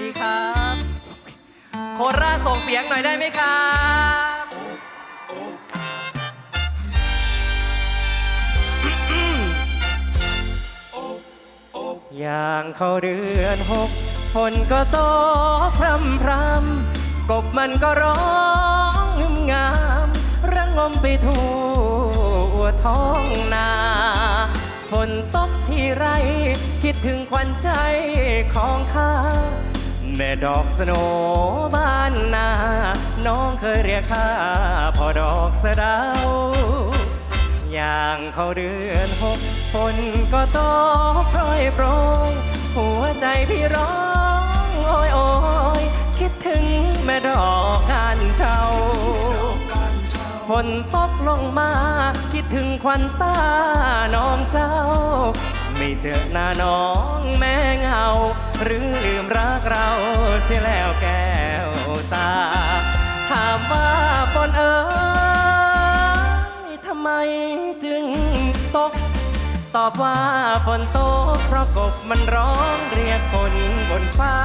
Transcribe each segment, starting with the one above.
ดีครับ โคราชส่งเสียงหน่อยได้ไหมครับอย่างเขาเดือนหกฝนก็ตกพรำพรำกบมันก็ร้องงึมงามระงมไปทั่วท้องนาฝนตกที่ไร คิดถึงควันใจของข้า แม่ดอกสโนบ้านนา น้องเคยเรียกข้าพ่อดอกสะดาอย่างเขาเดือนหกฝนก็ตกโปรยโปรยหัวใจพี่ร้องโอยโอยคิดถึงแม่ดอกกานเช่าฝนตกลงมา คิดถึงควันตาน้องเจ้า ไม่เจอหน้าน้องแม่เงา หรือลืมรักเราเสียแล้วแก้วตา ถามว่าฝนเอ๋ยทำไมจึงตก ตอบว่าฝนตกเพราะกบมันร้องเรียกคนบนฟ้า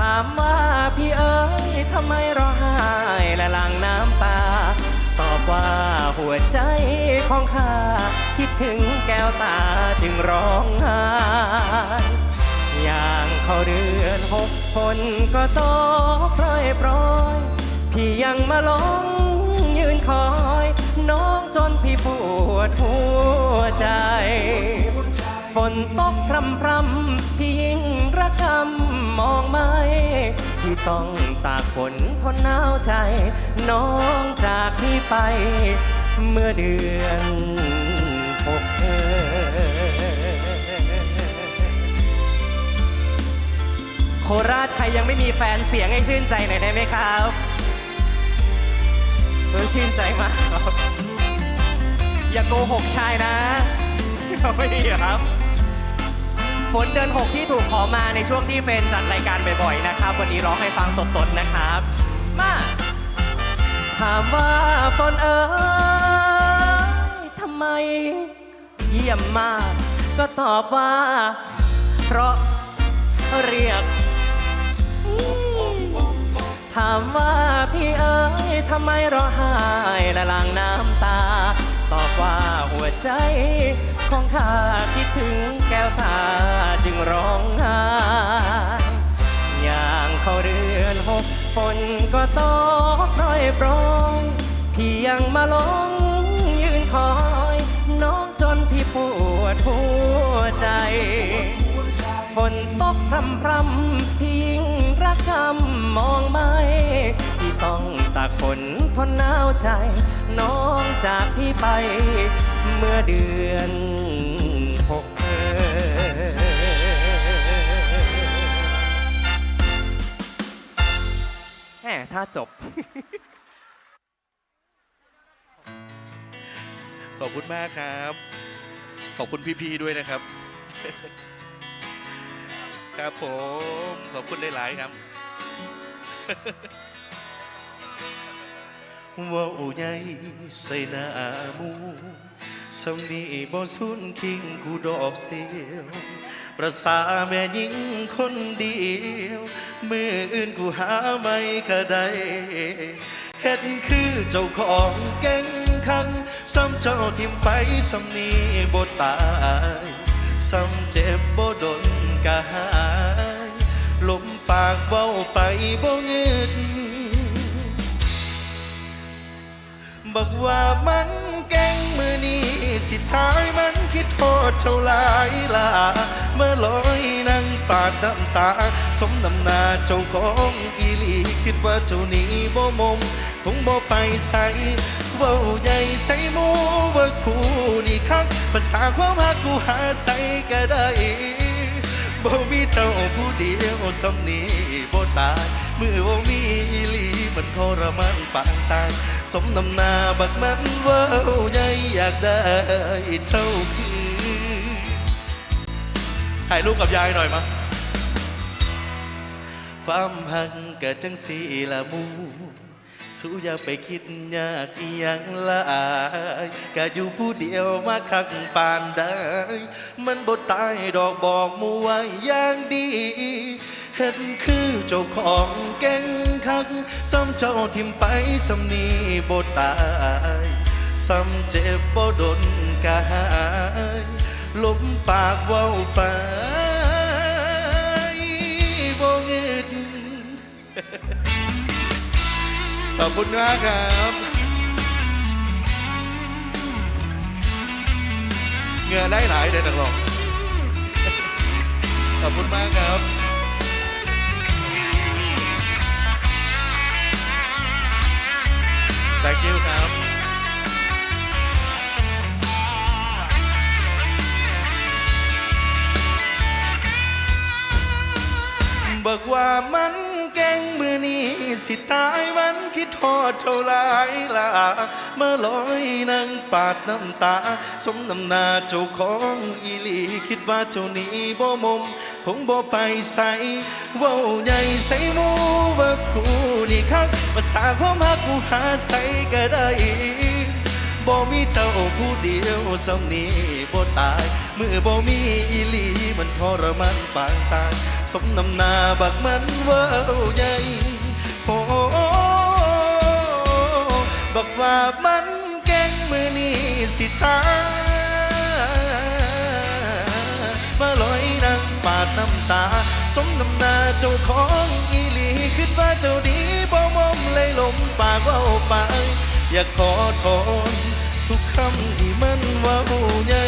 ถามว่าพี่เอ๋ยทำไมร้องไห้และหลังน้ำตา ตอบว่าหัวใจของข้า คิดถึงแก้วตาจึงร้องไห้อย่างเขาเดือนหกฝนก็ตกโปรยโปรยพี่ยังมาลงยืนคอย น้องจนพี่ปวดหัวใจฝนตกพรำพรำพี่ยิ่งระกำมองไม่ ที่ต้องตากฝนทนหนาวใจ น้องจากพี่ไป เมื่อเดือนหกเธโคราชใครยังไม่มีแฟนเสียงให้ชื่นใจหน่อยได้ไหมครับเออชื่นใจมากครับ อย่าโกหกชายนะไม่ดีครับ ฝนเดือนหกที่ถูกขอมาในช่วงที่เฟรนจัดรายการบ่อยๆนะครับ วันนี้ร้องให้ฟังสดๆนะครับ มาถามว่าฝนเอ๋ยทำไม เยี่ยมมาก ก็ตอบว่า เพราะเรียก ถามว่าพี่เอ๋ยทำไมร้องไห้และหลังน้ำตา ตอบว่าหัวใจ ของข้าคิดถึงแก้วตาจึงร้องไห้อย่างเขาเดือนหกฝนก็ตกโปรยปรยพี่ยังมาลงยืนคอย น้องจนพี่ปวดหัวใจฝนตกพรำพรำที่ยิ่งรักกำมองไม่ ที่ต้องตากฝน นหนาวใจ น้องจากพี่ไป เมื่อเดือนหกเอแหมถ้าจบ ขอบคุณมากครับ ขอบคุณพี่ๆด้วยนะครับ ครับผม ขอบคุณหลายๆครับ ว่าวใหญ่ใส่หน้ามูสำนีบ่สุนคิงกูดอกเสียวประสาแม่หญิงคนเดียวมืออื่นกูหาไม่ก็ได้เฮ็ดคือเจ้าของเก่งคันซ้ำเจ้าทิมไปซ้ำนี้บ่ตายซ้ำเจ็บบ่ดนกะหายลมปากเว้าไปบ่เงืด บอกว่ามันเก่งมือนี้สิท้ายมันคิดโทษเจ้าหลายลาเมื่อลอยนั่งปาดน้ำตา สมน้ำหนาเจ้าของอีหลีคิดว่าเจ้านี้บ่มมคงบ่ไปใส่เว้าใหญ่ใส่หมูว่าคู่นี่คักภาษาความหักกูหาใส่ก็ได้บ่มีเจ้าผู้เดียวสำนี้บ่ตาย มือบ่ามีอีหลีมันทรมานปางตายสมนำนาบักมันว้าใหญ่อยากได้เท่าคือถ่ายรูปกับยายหน่อยมาความหักกะจังสีละมูสู้อย่าไปคิดยากอีหยังหลายก็อยู่ผู้เดียวมาคักปานได้ มันบ่ตายดอกบอกมูไว้อย่างดี เห็นคือเจ้าของเก่งคักซ้ำเจ้าทิมไปซ้ำนี้บ่ตายซ้ำเจ็บบ่ดนกายลมปากเว้าไปบ่เงิดขอบคุณมากครับเงื่อไหลไหลเด็ดนักร้องขอบคุณมากครับ thank you ครับบอกว่ามันเก่งมือนี้สิตายมันคิด ทอดเท่าไรล่ะเมื่อลอยนั่งปาดน้ำตา สมน้ำหน้าเจ้าของอีหลีคิดว่าเจ้านี้บ่มมคงบ่ไปใส่เว้าใหญ่ใส่มูว่ากูนี่คักภาษาความฮักกูหาใส่ก็ได้บ่มีเจ้าผู้เดียวสำนี้บ่ตายเมื่อบ่มีอีหลีมันทรมานปางตายสมน้ำหน้าบักมันเว้าใหญ่โอ้ บอกว่ามันเก่งมือนี้สิตามาลอยนั่งปาดน้ำตา สมน้ำหน้าเจ้าของอีหลีคิดว่าเจ้าดีบ่มอมเลยลมปากเว่าไป อยากขอโทษทุกคำที่มันว่าใหญ่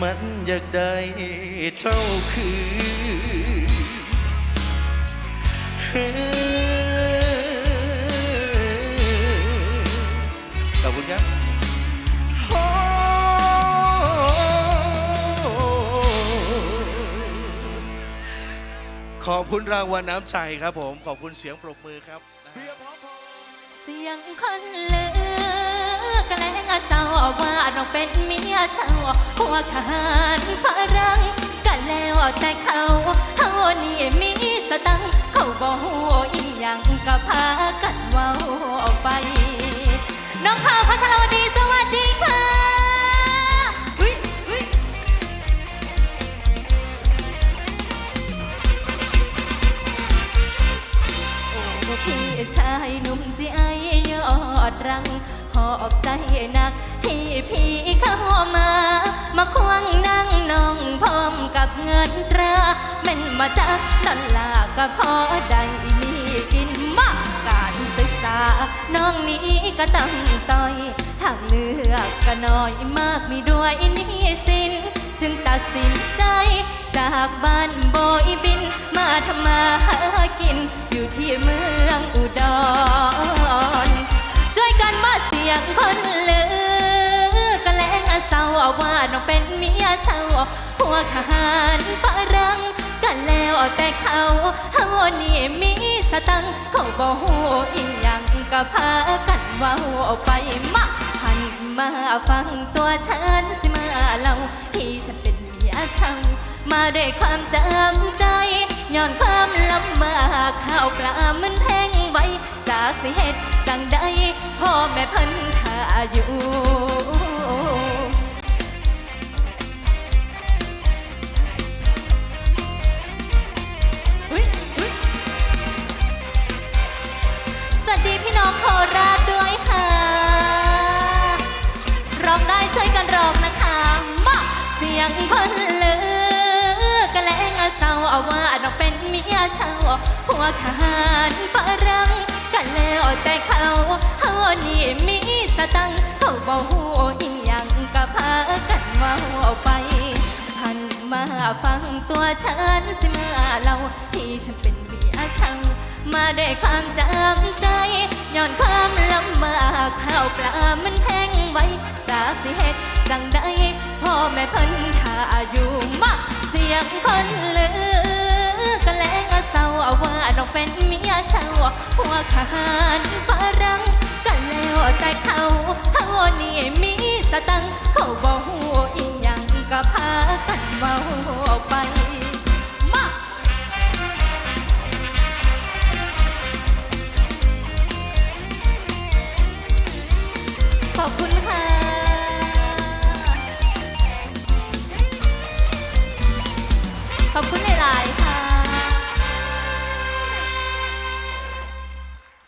มันอยากได้เท่าคือ ครับขอบคุณรางวัลน้ำใจครับผม ขอบคุณเสียงปรบมือครับเสียงคนเลือกแกล้งเศร้าว่าเราเป็นเมียเจ้าพวกทหารฝรั่ง พี่ชายหนุ่มใจยอดรังหอบใจหนัก ที่พี่เข้ามา มาควงนั่งน้องพร้อมกับเงินตราแม่นมาจากดอลลาร์ก็พอได้มีกินมากการศึกษา น้องนี้ก็ตั้งต่อยทางเลือกก็น้อยมากมีด้วยนี่สิน จึงตัดสินใจ จากบ้านโบยบิน มาทำมาหากิน อยู่ที่เมืองอุดร ช่วยกันมาเสียงคนลือกันแล้งเศร้าว่าน้องเป็นเมียช่าพวกทหารฝรั่งกันแล้วแต่เขาเฮานี่มีสตังเขาบอกหูอีหยังก็พากันเว้าไปมาหันมาฟังตัวฉันสิมาเล่าที่ฉันเป็นเมียช่า มาด้วยความจำใจย้อนความลำบากข้าวปลามันแพงไว้จากสิเหตุจังใดพ่อแม่พิ่นท่าอยู่อุ๊ยอุ๊ยสวัสดีพี่น้องโคราช ว่าน้องเป็นเมียช่าหัวทหารฝรั่งกันแล้วแต่เขาเฮานี่มีสตังเขาบอกหูอีหยังก็พากันเว่าไปหันมาฟังตัวฉันสิมาเล่าที่ฉันเป็นเมียช่างมาด้วยความจำใจย้อนความลำบากข้าวปลามันแพงไว้จากสิเหตุจังใดพ่อแม่เพิ่นท่าอยู่มาเสียงคนเลือ เป็นเมียชาพวกทหารฝรั่งกันแล้วแต่เขาเขานี่มีสตังเขาบอกหูอีหยังก็พากันเมาไป